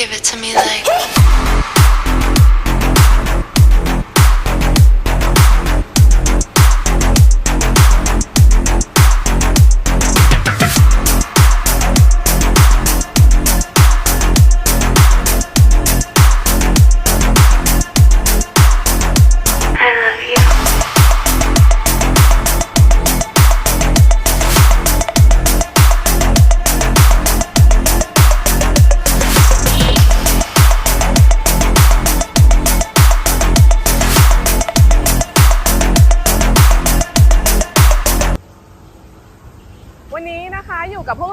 Give it to me like.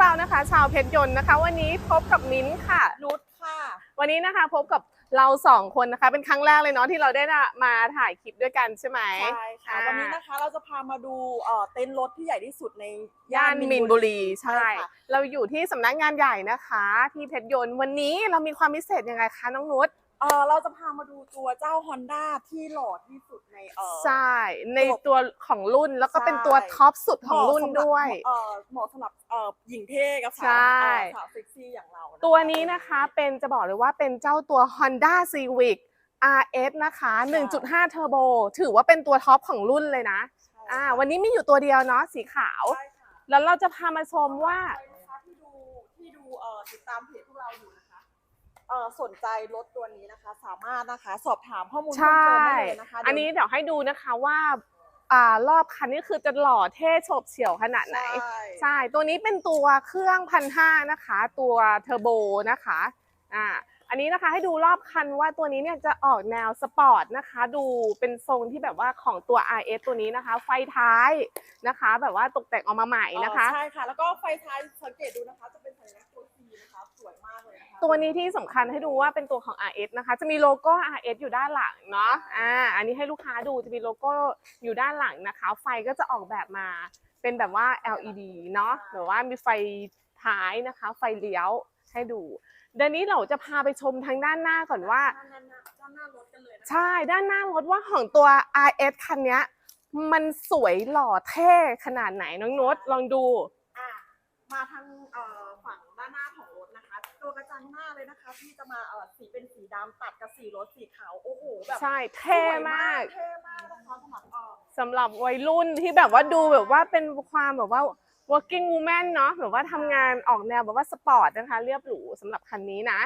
เรานะคะ ชาวเพชรยนต์นะคะ วันนี้พบกับมิ้นท์ค่ะนุชค่ะ วันนี้นะคะพบกับเราสองคนนะคะ เป็นครั้งแรกเลยเนาะที่เราได้มาถ่ายคลิปด้วยกันใช่ไหมใช่ค่ะ อ่า วันนี้นะคะเราจะพามาดูเอ่อเต็นท์รถที่ใหญ่ที่สุดในย่านมินบุรีใช่ ค่ะเราอยู่ที่สำนักงานใหญ่นะคะ ที่เพชรยนต์วันนี้เรามีความพิเศษยังไงคะน้องนุช เอ่อเราจะพามาดูตัวเจ้า Honda ที่หล่อที่สุดในเอ่อใช่ ในระบบตัวของรุ่นแล้วก็เป็นตัวใช่ ท็อปสุดของรุ่นเหมาะสำหบด้วย เอ่อเหมาะสำหรับเอ่อหญิงเท่กับสาวใช่ เอ่อสาวเซ็กซี่อย่างเราะคะ ตัวนี้นะคะเป็นจะบอกเลยว่าเป็นเจ้าตัว Honda Civic RS นะคะ1.5 Turbo ถือว่าเป็นตัวท็อปของรุ่นเลยนะ ใช่อ่า วันนี้มีอยู่ตัวเดียวเนาะสีขาว ใช่ค่ะแล้วเราจะพามาชมว่า ใครนะคะที่ดูที่ดูเอ่อติดตามเพจพวกเราอยู่นะคะ เอ่อสนใจรถตัวนี้นะคะ สามารถนะคะสอบถามข้อมูลใช่เพิ่มเติมได้เลยนะคะอันนี้เดี๋ยวให้ดูนะคะว่าอ่ารอบคันนี้คือจะหล่อเท่โฉบเฉี่ยวขนาดไหนใช่ใช่ ตัวนี้เป็นตัวเครื่องพันห้านะคะ ตัวเทอร์โบนะคะอ่าอันนี้นะคะให้ดูรอบคันว่าตัวนี้เนี่ยจะออกแนวสปอร์ตนะคะ ดูเป็นทรงที่แบบว่าของตัว RS ตัวนี้นะคะ ไฟท้ายนะคะ แบบว่าตกแต่งออกมาใหม่นะคะเอ่อใช่ค่ะ แล้วก็ไฟท้ายสังเกตดูนะคะ จะเป็นสัญลักษณ์ตัว C นะคะสวยมากเลยนะคะ ตัวนี้ที่สำคัญให้ดูว่าเป็นตัวของ RS นะคะ จะมีโลโก้ RS อยู่ด้านหลังเนาะ อ่า อันนี้ให้ลูกค้าดูจะมีโลโก้อยู่ด้านหลังนะคะ ไฟก็จะออกแบบมาเป็นแบบว่า LED เนาะหรือว่ามีไฟท้ายนะคะ ไฟเลี้ยวให้ดูเดี๋ยวนี้เราจะพาไปชมทางด้านหน้าก่อนว่า ด้านหน้าด้านหน้ารถกันเลยนะคะใช่ ด้านหน้ารถว่าของตัว RS คันเนี้ยมันสวยหล่อเท่ขนาดไหนน้องนุชลองดู อะมาทางเอ่อ ตัวกระจังหน้าเลยนะคะที่จะมาเอ่อสีเป็นสีดำตัดกับสีรถสีขาว โอ้โหแบบใช่เท่มากเท่มากนะคะสำหรับเอ่อสำหรับวัยรุ่นที่แบบว่าดูแบบว่าเป็นความแบบว่า working woman เนาะแบบว่าทำงานออกแนวแบบว่าสปอร์ตนะคะ เรียบหรูสำหรับคันนี้นะ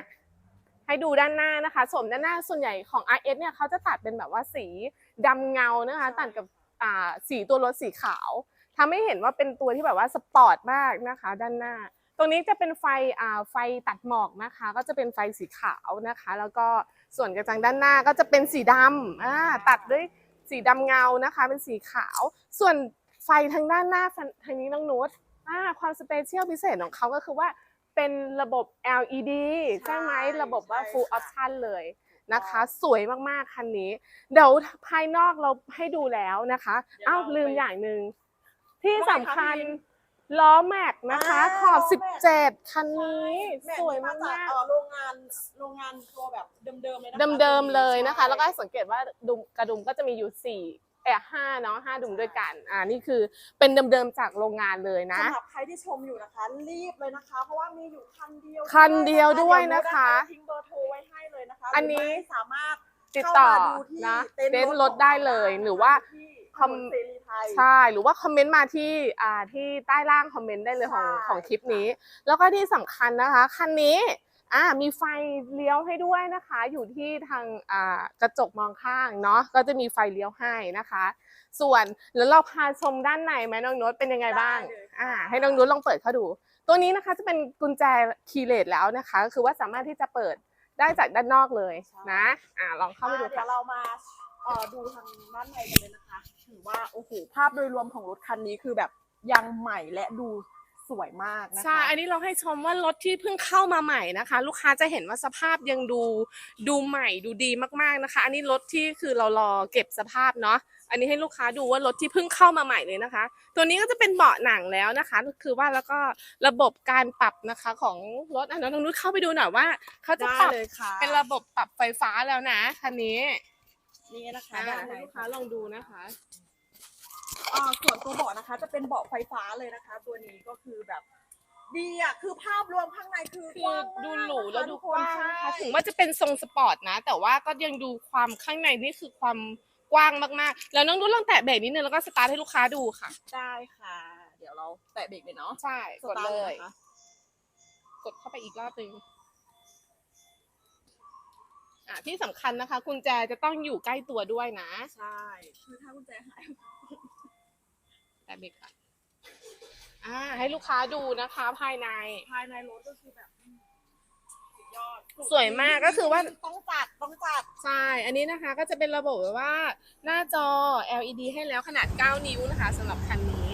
ให้ดูด้านหน้านะคะส่วนด้านหน้าส่วนใหญ่ของ RS เนี่ยเขาจะตัดเป็นแบบว่าสีดำเงานะคะ ตัดกับอ่าสีตัวรถสีขาวทำให้เห็นว่าเป็นตัวที่แบบว่าสปอร์ตมากนะคะ ด้านหน้าต รงนี้จะเป็นไฟอ่าไฟตัดหมอกนะคะ ก็จะเป็นไฟสีขาวนะคะ แล้วก็ส่วนกระจังด้านหน้าก็จะเป็นสีดำอ่าตัดด้วยสีดำเงานะคะ เป็นสีขาว ส่วนไฟทางด้านหน้าทางนี้น้องนุชอ่าความสเปเชียลพิเศษของเขาก็คือว่าเป็นระบบ LED ใช่ไหมระบบว่า full option เลยนะคะ สวยมากๆ คันนี้ เดี๋ยวภายนอกเราให้ดูแล้วนะคะ อ้าวลืมอย่างหนึ่งที่สำคัญ ล้อแม็กนะคะ ขอบ 17 คันนี้แม่สวยนี่มากจๆเอ่อโรงงานโรงงานตัวแบบเดิมๆเลยนะคะเดิมๆเลยนะคะใช่แล้วก็สังเกตว่าดุมกระดุมก็จะมีอยู่สี่เอ่อห้าเนาะห้าดุมด้วยกัน อ่านี่คือเป็นเดิมๆจากโรงงานเลยนะสำหรับใครที่ชมอยู่นะคะ รีบเลยนะคะ เพราะว่ามีอยู่คันเดียวคันเดียวด้วยนะคะเดี๋ยวโน้ตทิ้งเบอร์โทรไว้ให้เลยนะคะ อันนี้หรืไม่สามารถติดต่อเข้ามาดูที่นะเต็นเต็นท์ท์รถได้เลยหรือว่าที่คอมถนนเสรีไท ยใช่ หรือว่าคอมเมนต์มาที่อ่าที่ใต้ล่างคอมเมนต์ได้เลยของใช่ ของคลิปนี้ แล้วก็ที่สำคัญนะคะคันนี้อ่ามีไฟเลี้ยวให้ด้วยนะคะ อยู่ที่ทางอ่ากระจกมองข้างเนาะก็จะมีไฟเลี้ยวให้นะคะ ส่วนแล้วเราพาชมด้านในไหมน้องนุชเป็นยังไงบ้าง ได้เลยค่ะ อ่า ให้น้องนุชลองเปิดเข้าดู ตัวนี้นะคะจะเป็นกุญแจคีย์เลสแล้วนะคะก็คือว่าสามารถที่จะเปิดได้จากด้านนอกเลยนะ อ่าลองเข้าไปดูอ่เดี๋ยค่ะ วเรามา เอ่อดูทางด้านในกันเลยนะคะ ถือว่าโอ้โหภาพโดยรวมของรถคันนี้คือแบบยังใหม่และดูสวยมากนะคะ ใช่ อันนี้เราให้ชมว่ารถที่เพิ่งเข้ามาใหม่นะคะ ลูกค้าจะเห็นว่าสภาพยังดูดูใหม่ดูดีมากๆนะคะ อันนี้รถที่คือเรารอเก็บสภาพเนาะ อันนี้ให้ลูกค้าดูว่ารถที่เพิ่งเข้ามาใหม่เลยนะคะ ตัวนี้ก็จะเป็นเบาะหนังแล้วนะคะ คือว่าแล้วก็ระบบการปรับนะคะของรถอะน้องนุชเข้าไปดูหน่อยว่าเขาจะปรับได้เลยค่ะ เป็นระบบปรับไฟฟ้าแล้วนะคันนี้ นี่นะคะอ่าด้านให้ในลูกค้าลองดูนะคะอ่าส่วนตัวเบาะนะคะ จะเป็นเบาะไฟฟ้าเลยนะคะ ตัวนี้ก็คือแบบ ดีอะคือภาพรวมข้างในคือคืกอว้างมากดูหรูแล้วดูทุกว้างใช่นะคะถึงว่าจะเป็นทรงสปอร์ตนะ แต่ว่าก็ยังดูความข้างในนี่คือความกว้างมากๆ แล้วน้องนุ่นลองแตะเบรกนิดนึงแล้วก็สตาร์ทให้ลูกค้าดูค่ะ ได้ค่ะ เดี๋ยวเราแตะเบรกเลยเนาะใช่สกดตาร์เลทยนะคะ กดเข้าไปอีกรอบหนึง อะที่สำคัญนะคะกุญแจจะต้องอยู่ใกล้ตัวด้วยนะใช่คือถ้ากุญแจหายแต่เบรกก่อนอ่าให้ลูกค้าดูนะคะภายใน ภายในรถก็คือแบบอืมสุดยอดสวยมากก็คือว่า ต้องจัดต้องจัดใช่ อันนี้นะคะก็จะเป็นระบบแบบว่าหน้าจอ LED ให้แล้วขนาด 9 นิ้วนะคะสำหรับคันนี้